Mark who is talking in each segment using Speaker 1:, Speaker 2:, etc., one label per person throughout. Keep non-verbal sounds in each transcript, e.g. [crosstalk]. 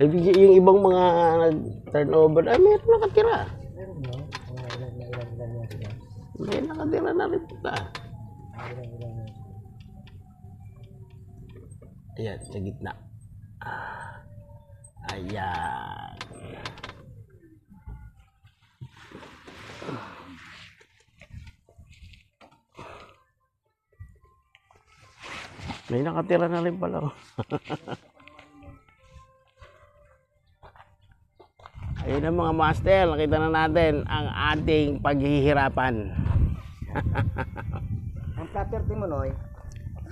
Speaker 1: Ibig yung ibang mga nag-turnover, ay meron nakatira. May nakatira na rin pala. Ayan, sa gitna. Ah, ayan. May nakatira na rin pala. [laughs] Ayun ang mga master, nakita na natin ang ating paghihirapan. [laughs]
Speaker 2: Ang property mo, Noy,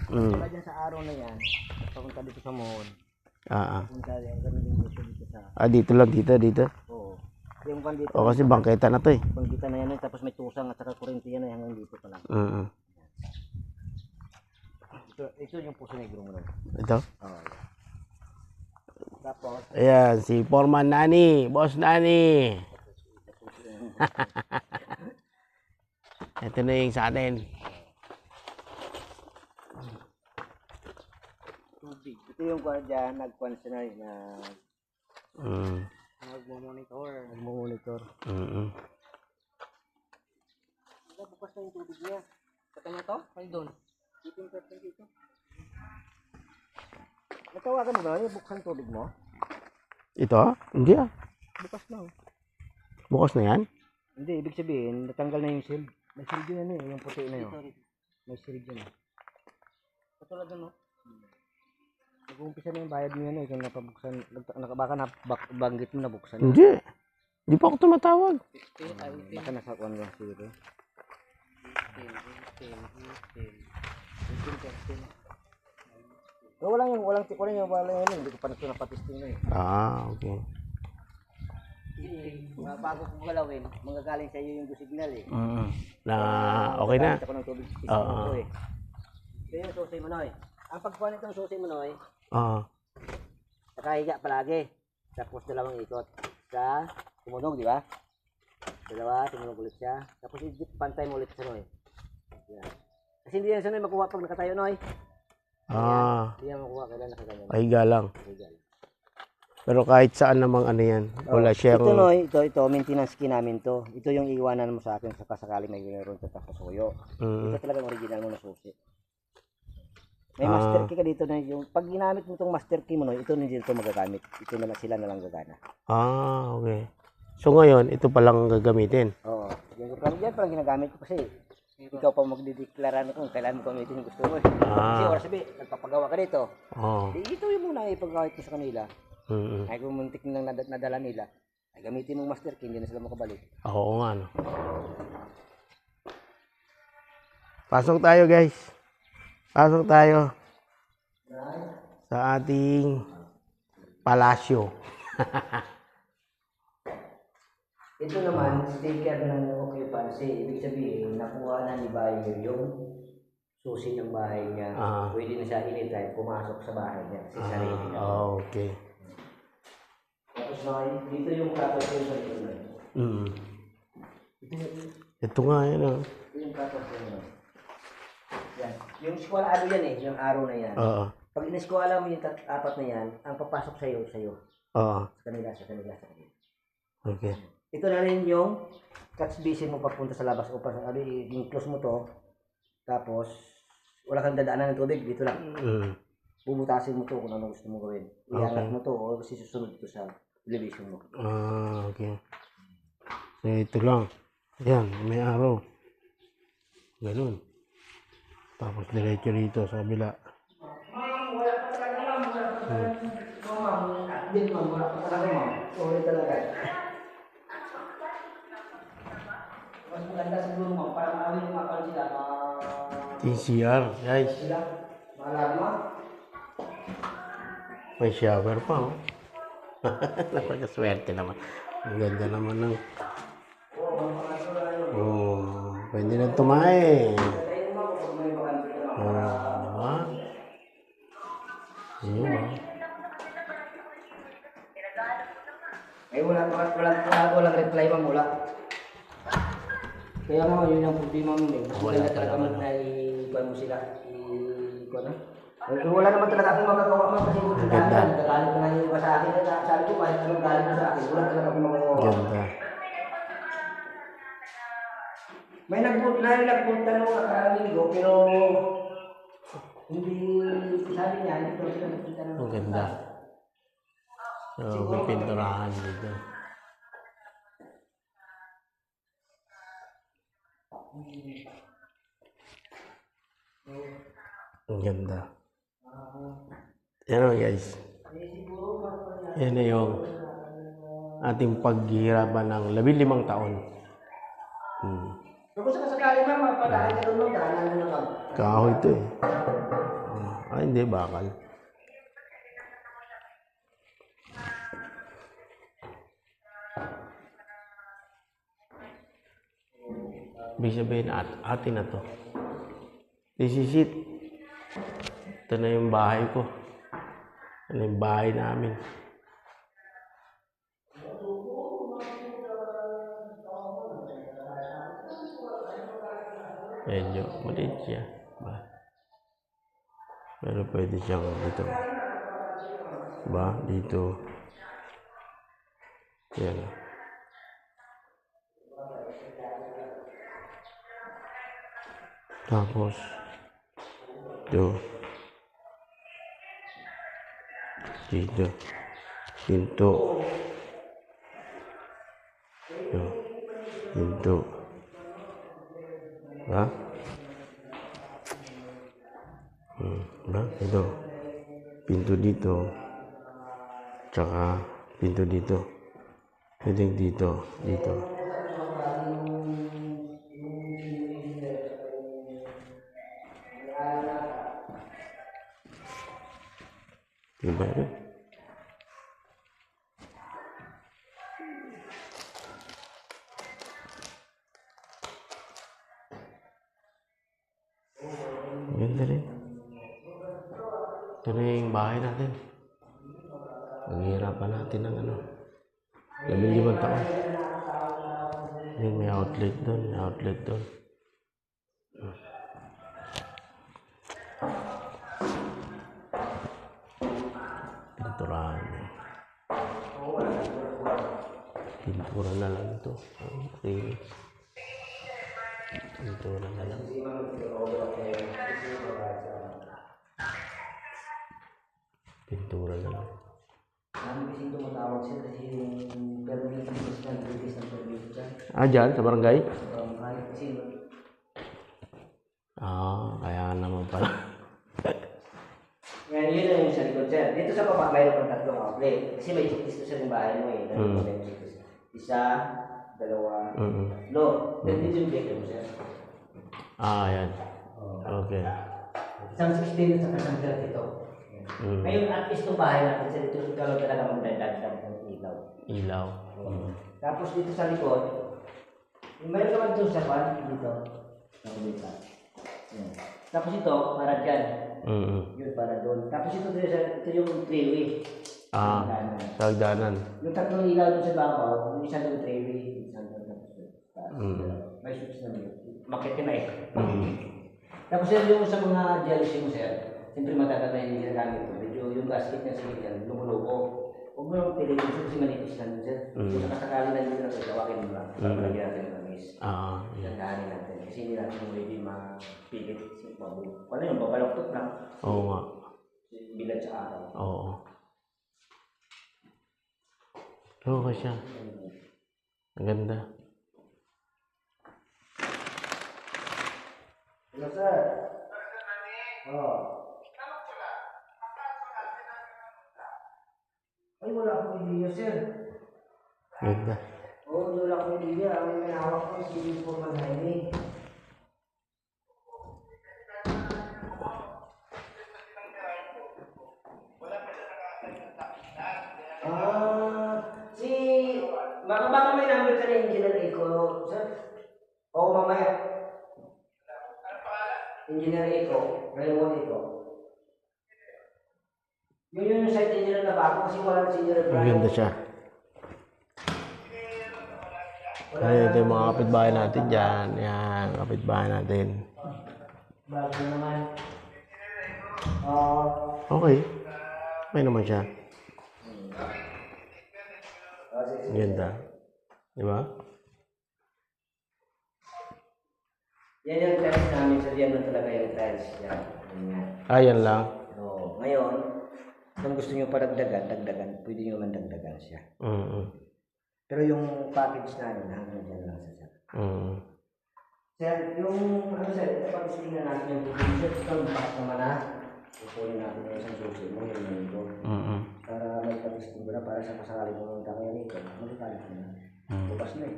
Speaker 1: Mm.
Speaker 2: wala dyan sa araw na yan, papunta dito sa Mohon.
Speaker 1: Ah, ah.
Speaker 2: Punta yan, kami din dito dito sa,
Speaker 1: ah, dito lang, dito, dito.
Speaker 2: oo. Yung dito,
Speaker 1: O kasi bangketa na to eh.
Speaker 2: panggitan na yan, eh, tapos may tusang at saka kurente yan eh, hanggang dito pa lang.
Speaker 1: Mm.
Speaker 2: Ito, ito yung puso negro mo, Noy.
Speaker 1: Ito.
Speaker 2: Oo. yan. Tapos,
Speaker 1: Ayan, si Foreman Nani, Boss Nani. [laughs] Ito na yung sa atin.
Speaker 2: tubig. Ito yung kuha dyan, nagkuhan siya na, na
Speaker 1: Mm.
Speaker 2: nagmo-monitor. Nagmo-monitor.
Speaker 1: Mm.
Speaker 2: Bukas na yung tubig niya. Sa kanya to? Ay doon. Dito yung dito. Natawagan mo ba? Yung buksan tubig mo?
Speaker 1: Ito? Hindi ah.
Speaker 2: Bukas na. oh.
Speaker 1: Bukas na yan?
Speaker 2: Hindi, ibig sabihin, natanggal na yung shield. May shield yun eh, yung puti na yun. May shield yun eh. Katulad ano? Nag-uumpisa na yung bayad niya na eh, kung napabuksan, nag- naka, baka nabanggit mo na buksan.
Speaker 1: Hindi. Hindi pa ako tumatawag.
Speaker 2: Baka nasa 1 lang siguro. So, walang yung, walang, walang yung, walang yung, hindi ko pa na ito napatisting na eh.
Speaker 1: Ah, okay.
Speaker 2: Mga bago kong galawin, manggagaling sa iyo yung signal eh.
Speaker 1: Mm. Na okay na.
Speaker 2: Ako ng tubig
Speaker 1: Oo.
Speaker 2: eh. Ito yung susi mo, Noy. Ang pagkuha nitong susi mo, Noy,
Speaker 1: Oo.
Speaker 2: nakahiga palagi. Tapos dalawang ikot. Sa tumunog, di ba? Dalawa, tumunog ulit siya. Tapos pantay mo ulit sa Noy. Yan. Kasi hindi yan sa Noy makuha pag nakatayo, Noy.
Speaker 1: Ah,
Speaker 2: Hindi yan makuha, kailan nakaganyan.
Speaker 1: pahiga lang. Pero kahit saan namang ano yan. Wala
Speaker 2: Ito,
Speaker 1: siyang...
Speaker 2: Noy, ito, ito, maintenance key namin to. Ito yung iwanan mo sa akin sa pasakali may ka sa suyo.
Speaker 1: Mm.
Speaker 2: Ito talagang original mo na susi. May
Speaker 1: Ah.
Speaker 2: master key ka dito na yung pag ginamit mo itong master key mo no, ito hindi ito magagamit. Ito na sila na lang gagana.
Speaker 1: Ah, okay. So ngayon, ito palang gagamitin.
Speaker 2: Oo. Yung kami diyan parang ginagamit ko kasi ikaw pa magdideklara na kung kailan mo gamitin yung gusto mo. eh. Kasi
Speaker 1: Ah,
Speaker 2: oras sabi, nagpapagawa ka dito.
Speaker 1: oo.
Speaker 2: Di, ito yung muna ipagkawit mo sa kanila.
Speaker 1: Mm.
Speaker 2: Ay kung muntik nad- nadala nila, ay gamitin mong master key, hindi na sila makabalik.
Speaker 1: Oo nga, no. Pasok tayo, guys. Pasok tayo sa ating palasyo. [laughs]
Speaker 2: Ito naman, sticker ng occupancy. Ibig sabihin, nakuha na ni Bayer yung susi ng bahay niya.
Speaker 1: Ah.
Speaker 2: Pwede na siya anytime pumasok sa bahay niya. Kasi sarili niya.
Speaker 1: Ah, okay.
Speaker 2: Tapos na, dito yung ko sa.
Speaker 1: Mm.
Speaker 2: Ito, yung-
Speaker 1: Ito nga, yan, oh.
Speaker 2: ito yung ko. na. Yan. Yung squall ano yan eh, yung arrow na yan.
Speaker 1: Oo.
Speaker 2: Pag in-squall mo yung tat- apat na yan, ang papasok sa iyo, sa iyo.
Speaker 1: Oo.
Speaker 2: Sa kanila, sa kanila, sa kanila.
Speaker 1: Okay.
Speaker 2: Ito na rin yung catch basin mo papunta sa labas o pa ano, i-close mo to. Tapos, wala kang dadaanan ng tubig, dito lang.
Speaker 1: Mm.
Speaker 2: Bubutasin mo to kung ano gusto mo gawin. Iangat mo to o susunod ito sa elevation mo.
Speaker 1: Ah, okay. So, ito lang. Yan, may araw. Ganun. Tapos diretso rito sa kabila.
Speaker 2: Hindi ma'am, wala pa talaga ma'am. Sorry talaga. Mas maganda siguro ma'am, para maawin yung mga sila, mga
Speaker 1: TCR, guys.
Speaker 2: sila, mga lama.
Speaker 1: May shower pa, oh. Napakaswerte naman. Ang ganda naman ng... Oh, pwede na
Speaker 2: ka
Speaker 1: Oh, diba? Ayun, ah.
Speaker 2: Eh, wala, wala, wala, wala, walang reply ma'am, wala. Kaya nga, yun ang problema mo eh. Maganda
Speaker 1: pa
Speaker 2: talaga mag na i-kuhan mo sila. I-kuhan na? Eh, wala naman talaga akong magagawa mo kasi. Galing ka na yung sa akin. Eh, sabi ko kahit anong galing mo sa akin, wala talaga akong magagawa.
Speaker 1: Ganda.
Speaker 2: May nagpunta na nagpunta nung nakaraang linggo, pero hindi sabi niya, hindi daw sila nagpunta ng
Speaker 1: Ang ganda. So, may pinturahan dito. Ang ganda. Yan o guys. Yan na yung ating paghihirapan ng labing limang taon. Hmm.
Speaker 2: Doon, daanan
Speaker 1: Kahoy ito eh. Ah, hindi, bakal. Ibig sabihin, at, atin na to. This is it. Ito na yung bahay ko. Ito na yung bahay namin. Medyo maliit siya. Ba? Pero pwede siyang dito. Ba? Dito. Yan. Tapos, dito. Dito. Pinto. Dito. Pinto. Ba? Hmm, ba? Ito. Pinto dito. Tsaka pinto dito. Pwedeng dito. Dito. Diba rin? Ganda rin. Ito na yung bahay natin. Paghihirapan natin ng ano. Labing limang taon. Yung may outlet doon, may outlet doon. Niya. Pintura na lang ito. Okay. Pintura na lang. Pintura na lang.
Speaker 2: Ano kasi tumatawag siya kasi yung permit ng personal duties ng permit dyan.
Speaker 1: Ah, dyan, sa barangay?
Speaker 2: Kasi
Speaker 1: Ah, kaya naman pala.
Speaker 2: Sir. Dito sa baba, mayroon kang tatlong outlet. Kasi may checklist sa yung bahay mo eh.
Speaker 1: Mm.
Speaker 2: yung checklist. Isa, dalawa,
Speaker 1: Mm-mm.
Speaker 2: tatlo. Then dito yung breaker mo sir.
Speaker 1: Ah, yan. Okay.
Speaker 2: Isang 16 at isang 32.
Speaker 1: Mm.
Speaker 2: Ngayon, at least itong bahay natin sir, ito yung talaga magdadagdag ng ilaw.
Speaker 1: Ilaw. Mm.
Speaker 2: Tapos dito sa likod, mayroon ka man doon sa kwan, dito. Yan. Tapos ito, para dyan.
Speaker 1: Mm-mm.
Speaker 2: Yun, para doon. Tapos ito, dito, ito yung treeway.
Speaker 1: Ah, sa hagdanan.
Speaker 2: Yung tatlong ilaw doon sa babaw, yung isa doon treeway, isa doon tapos doon. Taas.
Speaker 1: Mm.
Speaker 2: May switch na yun. Makit ka na eh.
Speaker 1: Mm.
Speaker 2: Tapos yan yung sa mga jealousy mo, sir. Siyempre matagal na hindi ginagamit ko. Medyo yung gasket niya sa yan, lumuluko. Huwag mo lang piliin sir kasi manipis lang sir.
Speaker 1: Mm.
Speaker 2: Kung sakasakali na hindi na mo lang. Para
Speaker 1: Mm.
Speaker 2: lagyan natin ng tamis.
Speaker 1: Ah, yan.
Speaker 2: Tandaanin natin. Kasi hindi natin pwede mapigit kasi babu. Ano yun, babaloktot lang.
Speaker 1: Oo nga.
Speaker 2: Bilad sa araw.
Speaker 1: Oo. Ka siya. Ang ganda.
Speaker 2: Hello sir. Oh. Ay, wala akong idea, sir.
Speaker 1: Ganda.
Speaker 2: Oo, oh, wala akong idea. Ang may hawak ko si Foreman Jaime. Baka baka may number ka na Engineer Eco, sir? Oo, mamaya. Engineer Eco, Raymond Eco. Yun yun yung site engineer na bago kasi wala na si Engineer
Speaker 1: Ang ganda siya.
Speaker 2: Wala
Speaker 1: Ay, ito yung mga kapitbahay natin dyan. Yan, kapitbahay natin.
Speaker 2: Bago naman. Oo.
Speaker 1: Okay. Okay naman siya. Ang Ganda. Di ba?
Speaker 2: Yan yung trials namin. Yan lang talaga yung trials. Yan.
Speaker 1: Ah, yan lang.
Speaker 2: So, ngayon, kung gusto nyo padagdagan, dagdagan, pwede nyo man dagdagan siya.
Speaker 1: Mm-mm.
Speaker 2: Pero yung package namin, hanggang dyan lang sa sir.
Speaker 1: Mm.
Speaker 2: Sir, yung, ano sir, kapag tingnan natin yung sir, ito, bakit naman na, kukunin natin yung isang susi mo, yung nito,
Speaker 1: Mm-mm.
Speaker 2: Para may patisting ko na, para sa kasakali mo ng tayo nito, magkakalit ko na. Bukas na eh.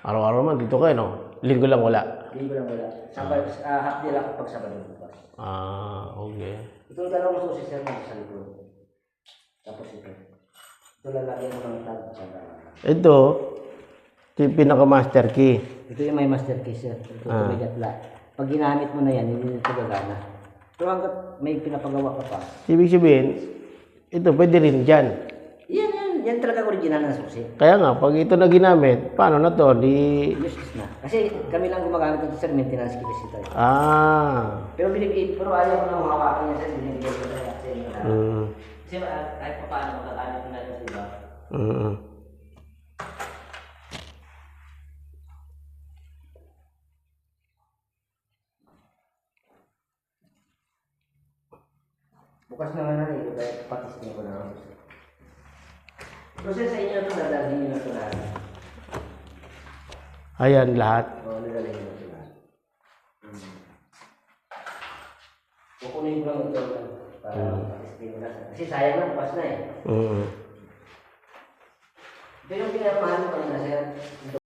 Speaker 1: Araw-araw man dito kayo, no? Linggo lang wala.
Speaker 2: Ko lang wala. Sabay, ah, half day lang kapag Sabado bukas.
Speaker 1: Ah, okay.
Speaker 2: Itong dalawang susi sir na sa likod. Tapos ito. Ito lalagyan mo ng tag.
Speaker 1: Ito, ito yung pinaka-master key.
Speaker 2: Ito yung may master key sir. Ito
Speaker 1: Ah.
Speaker 2: may gatla. Pag ginamit mo na yan, hindi ito gagana. Pero hanggat may pinapagawa ka pa,
Speaker 1: Ibig sabihin, ito pwede rin dyan.
Speaker 2: yan, yan, yan talaga original na susi.
Speaker 1: Kaya nga, pag ito na ginamit, paano na to? Di...
Speaker 2: Useless na. Kasi kami lang gumagamit ng sir, maintenance kasi ito. eh.
Speaker 1: Ah.
Speaker 2: Pero binibigay, pero ayaw ko na hawakan niya sir, binibigay ko na sa inyo na.
Speaker 1: Mm.
Speaker 2: Kasi ah, kahit pa paano magagamit mo na yun sa iba.
Speaker 1: Mm.
Speaker 2: Bukas na nga na eh, kaya patiskin ko na ako. Sir, sa inyo na ito, dadalhin nyo na ito lahat.
Speaker 1: Ayan lahat.
Speaker 2: Oo, dadalhin nyo na ito lahat. Hmm. Kukunin ko lang ito para patiskin ko na. Kasi sayang na, bukas na eh.
Speaker 1: Mm.
Speaker 2: Pero yung pinamahal ko kanina, sir,